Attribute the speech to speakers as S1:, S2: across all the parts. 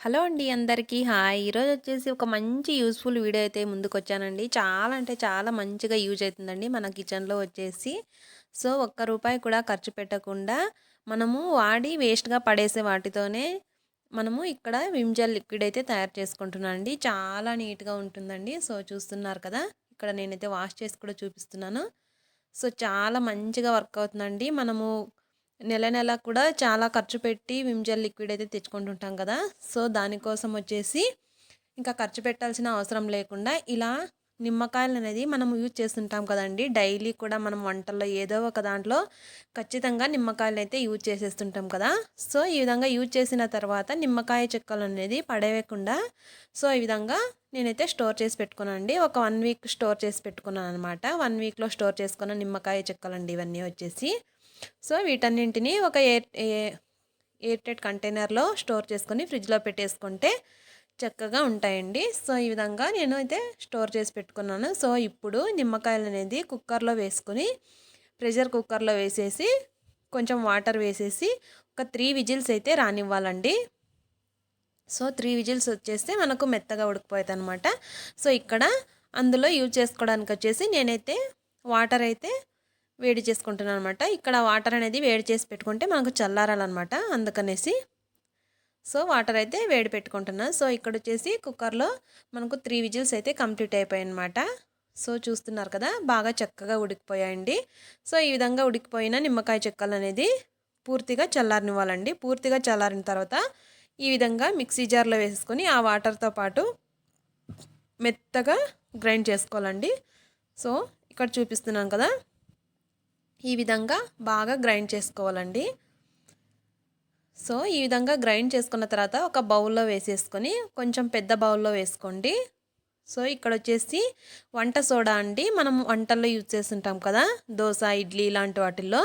S1: Hello అండి అందరికీ. Hi. ఈరోజు వచ్చేసి ఒక మంచి యూస్ఫుల్ వీడియో అయితే ముందుకు వచ్చానండి చాలా అంటే చాలా మంచిగా యూజ్ అవుతుందండి మన కిచెన్లో వచ్చేసి. సో ఒక్క రూపాయి కూడా ఖర్చు పెట్టకుండా మనము వాడి వేస్ట్గా పడేసే వాటితోనే మనము ఇక్కడ విమ్జల్ లిక్విడ్ అయితే తయారు చేసుకుంటున్నాను అండి. చాలా నీట్గా ఉంటుందండి. సో చూస్తున్నారు కదా ఇక్కడ నేనైతే వాష్ చేసి కూడా చూపిస్తున్నాను. సో చాలా మంచిగా వర్క్ అవుతుందండి. మనము నెల నెల కూడా చాలా ఖర్చు పెట్టి విమ్జెల్ లిక్విడ్ అయితే తెచ్చుకుంటుంటాం కదా. సో దానికోసం వచ్చేసి ఇంకా ఖర్చు పెట్టాల్సిన అవసరం లేకుండా ఇలా నిమ్మకాయలు అనేది మనం యూజ్ చేస్తుంటాం కదండి. డైలీ కూడా మనం వంటల్లో ఏదో ఒక దాంట్లో ఖచ్చితంగా నిమ్మకాయలు అయితే యూజ్ చేసేస్తుంటాం కదా. సో ఈ విధంగా యూజ్ చేసిన తర్వాత నిమ్మకాయ చెక్కలు అనేది పడేయకుండా సో ఈ విధంగా నేనైతే స్టోర్ చేసి పెట్టుకున్నాను అండి ఒక వన్ వీక్ స్టోర్ చేసి పెట్టుకున్నాను అనమాట వన్ వీక్లో స్టోర్ చేసుకున్న నిమ్మకాయ చెక్కలు అండి ఇవన్నీ వచ్చేసి. సో వీటన్నింటినీ ఒక ఎయిర్ ఎయిర్టెడ్ కంటైనర్లో స్టోర్ చేసుకొని ఫ్రిడ్జ్లో పెట్టేసుకుంటే చక్కగా ఉంటాయండి. సో ఈ విధంగా నేను అయితే స్టోర్ చేసి పెట్టుకున్నాను. సో ఇప్పుడు నిమ్మకాయలు అనేది కుక్కర్లో వేసుకొని ప్రెషర్ కుక్కర్లో వేసేసి కొంచెం వాటర్ వేసేసి ఒక త్రీ విజిల్స్ అయితే రానివ్వాలండి. సో త్రీ విజిల్స్ వచ్చేస్తే మనకు మెత్తగా ఉడికిపోతుంది అనమాట సో ఇక్కడ అందులో యూజ్ చేసుకోవడానికి వచ్చేసి నేనైతే వాటర్ అయితే వేడి చేసుకుంటున్నాను అనమాట ఇక్కడ వాటర్ అనేది వేడి చేసి పెట్టుకుంటే మనకు చల్లారాలన్నమాట అందుకనేసి. సో వాటర్ అయితే వేడి పెట్టుకుంటున్నాను సో ఇక్కడ వచ్చేసి కుక్కర్లో మనకు త్రీ విజిల్స్ అయితే కంప్లీట్ అయిపోయాయి అనమాట సో చూస్తున్నారు కదా బాగా చక్కగా ఉడికిపోయాయండి. సో ఈ విధంగా ఉడికిపోయిన నిమ్మకాయ చెక్కలు అనేది పూర్తిగా చల్లారనివ్వాలండి. పూర్తిగా చల్లారిన తర్వాత ఈ విధంగా మిక్సీ జార్లో వేసుకొని ఆ వాటర్తో పాటు మెత్తగా గ్రైండ్ చేసుకోవాలండి. సో ఇక్కడ చూపిస్తున్నాను కదా ఈ విధంగా బాగా గ్రైండ్ చేసుకోవాలండి. సో ఈ విధంగా గ్రైండ్ చేసుకున్న తర్వాత ఒక బౌల్లో వేసేసుకొని కొంచెం పెద్ద బౌల్లో వేసుకోండి. సో ఇక్కడ వచ్చేసి వంట సోడా అండి. మనం వంటల్లో యూజ్ చేస్తుంటాం కదా దోశ ఇడ్లీ ఇలాంటి వాటిల్లో.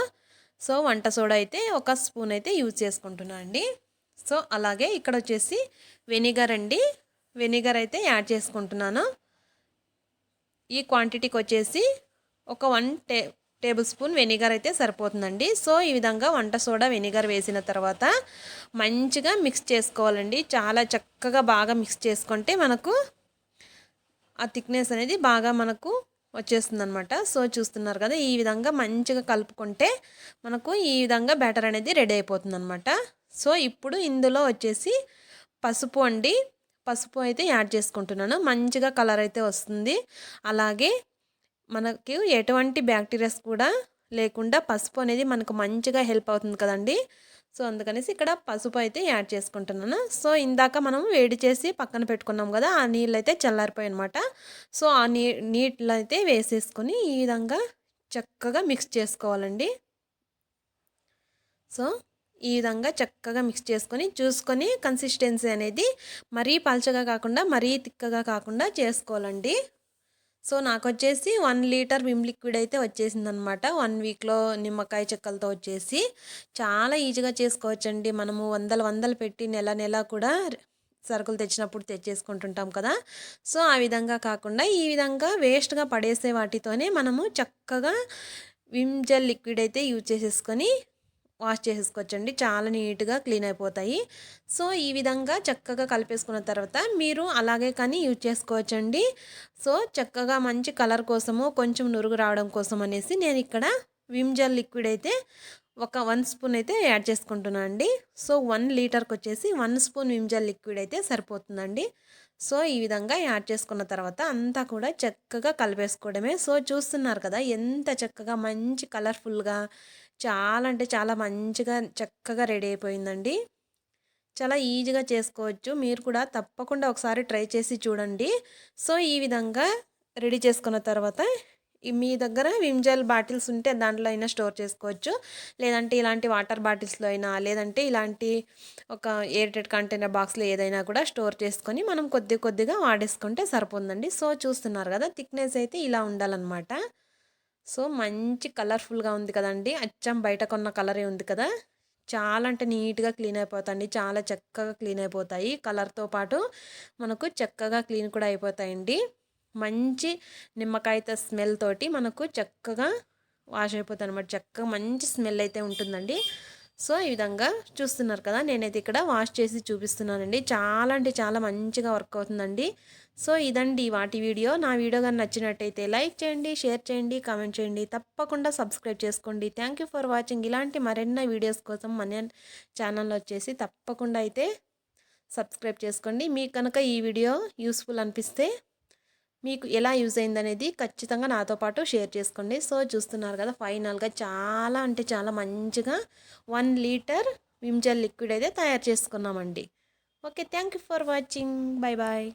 S1: సో వంట సోడా అయితే ఒక స్పూన్ అయితే యూజ్ చేసుకుంటున్నాను అండి. సో అలాగే ఇక్కడ వచ్చేసి వెనిగర్ అండి. వెనిగర్ అయితే యాడ్ చేసుకుంటున్నాను. ఈ క్వాంటిటీకి వచ్చేసి ఒక వన్ టే టేబుల్ స్పూన్ వెనిగర్ అయితే సరిపోతుందండి. సో ఈ విధంగా వంట సోడా వెనిగర్ వేసిన తర్వాత మంచిగా మిక్స్ చేసుకోవాలండి. చాలా చక్కగా బాగా మిక్స్ చేసుకుంటే మనకు ఆ థిక్నెస్ అనేది బాగా మనకు వచ్చేస్తుంది అనమాట సో చూస్తున్నారు కదా ఈ విధంగా మంచిగా కలుపుకుంటే మనకు ఈ విధంగా బ్యాటర్ అనేది రెడీ అయిపోతుంది అనమాట సో ఇప్పుడు ఇందులో వచ్చేసి పసుపు అండి. పసుపు అయితే యాడ్ చేసుకుంటున్నాను. మంచిగా కలర్ అయితే వస్తుంది. అలాగే మనకి ఎటువంటి బ్యాక్టీరియాస్ కూడా లేకుండా పసుపు అనేది మనకు మంచిగా హెల్ప్ అవుతుంది కదండి. సో అందుకనేసి ఇక్కడ పసుపు అయితే యాడ్ చేసుకుంటున్నాను. సో ఇందాక మనం వేడి చేసి పక్కన పెట్టుకున్నాం కదా ఆ నీళ్ళు అయితే చల్లారిపోయి అనమాట సో ఆ నీ నీళ్ళు అయితే వేసేసుకొని ఈ విధంగా చక్కగా మిక్స్ చేసుకోవాలండి. సో ఈ విధంగా చక్కగా మిక్స్ చేసుకొని చూసుకొని కన్సిస్టెన్సీ అనేది మరీ పలచగా కాకుండా మరీ తిక్కగా కాకుండా చేసుకోవాలండి. సో నాకు వచ్చేసి వన్ లీటర్ విమ్ లిక్విడ్ అయితే వచ్చేసింది అనమాట వన్ వీక్లో నిమ్మకాయ చెక్కలతో వచ్చేసి. చాలా ఈజీగా చేసుకోవచ్చండి. మనము వందలు వందలు పెట్టి నెల నెల కూడా సరుకులు తెచ్చినప్పుడు తెచ్చేసుకుంటుంటాం కదా. సో ఆ విధంగా కాకుండా ఈ విధంగా వేస్ట్గా పడేసే వాటితోనే మనము చక్కగా విమ్ జెల్ లిక్విడ్ అయితే యూజ్ చేసేసుకొని వాష్ చేసేసుకోవచ్చండి. చాలా నీట్గా క్లీన్ అయిపోతాయి. సో ఈ విధంగా చక్కగా కలిపేసుకున్న తర్వాత మీరు అలాగే కానీ యూజ్ చేసుకోవచ్చండి. సో చక్కగా మంచి కలర్ కోసము కొంచెం నురుగు రావడం కోసం అనేసి నేను ఇక్కడ విమ్ జెల్ లిక్విడ్ అయితే ఒక వన్ స్పూన్ అయితే యాడ్ చేసుకుంటున్నాను అండి. సో వన్ లీటర్కి వచ్చేసి వన్ స్పూన్ విమ్జల్ లిక్విడ్ అయితే సరిపోతుందండి. సో ఈ విధంగా యాడ్ చేసుకున్న తర్వాత అంతా కూడా చక్కగా కలిపేసుకోవడమే. సో చూస్తున్నారు కదా ఎంత చక్కగా మంచి కలర్ఫుల్గా చాలా అంటే చాలా మంచిగా చక్కగా రెడీ అయిపోయిందండి. చాలా ఈజీగా చేసుకోవచ్చు. మీరు కూడా తప్పకుండా ఒకసారి ట్రై చేసి చూడండి. సో ఈ విధంగా రెడీ చేసుకున్న తర్వాత మీ దగ్గర విమ్జెల్ బాటిల్స్ ఉంటే దాంట్లో అయినా స్టోర్ చేసుకోవచ్చు. లేదంటే ఇలాంటి వాటర్ బాటిల్స్లో అయినా లేదంటే ఇలాంటి ఒక ఎయిర్టెడ్ కంటైనర్ బాక్స్లో ఏదైనా కూడా స్టోర్ చేసుకొని మనం కొద్ది కొద్దిగా వాడేసుకుంటే సరిపోతుందండి. సో చూస్తున్నారు కదా థిక్నెస్ అయితే ఇలా ఉండాలన్నమాట. సో మంచి కలర్ఫుల్గా ఉంది కదండి. అచ్చం బయట కొన్న కలరే ఉంది కదా. చాలా అంటే నీట్గా క్లీన్ అయిపోతాయండి. చాలా చక్కగా క్లీన్ అయిపోతాయి. కలర్తో పాటు మనకు చక్కగా క్లీన్ కూడా అయిపోతాయండి. మంచి నిమ్మకాయతో స్మెల్ తోటి మనకు చక్కగా వాష్ అయిపోతుంది అనమాట చక్కగా మంచి స్మెల్ అయితే ఉంటుందండి. సో ఈ విధంగా చూస్తున్నారు కదా నేనైతే ఇక్కడ వాష్ చేసి చూపిస్తున్నానండి. చాలా అంటే చాలా మంచిగా వర్క్ అవుతుందండి. సో ఇదండి వాటి వీడియో. నా వీడియో కానీ నచ్చినట్టయితే లైక్ చేయండి షేర్ చేయండి కామెంట్ చేయండి. తప్పకుండా సబ్స్క్రైబ్ చేసుకోండి. థ్యాంక్ యూ ఫర్ వాచింగ్ ఇలాంటి మరెన్నో వీడియోస్ కోసం మన ఛానల్ వచ్చేసి తప్పకుండా అయితే సబ్స్క్రైబ్ చేసుకోండి. మీకు కనుక ఈ వీడియో యూస్ఫుల్ అనిపిస్తే మీకు ఎలా యూజ్ అయిందనేది ఖచ్చితంగా నాతో పాటు షేర్ చేసుకోండి. సో చూస్తున్నారు కదా ఫైనల్గా చాలా అంటే చాలా మంచిగా వన్ లీటర్ విమ్జల్ లిక్విడ్ అయితే తయారు చేసుకున్నామండి. Okay thank you for watching. Bye bye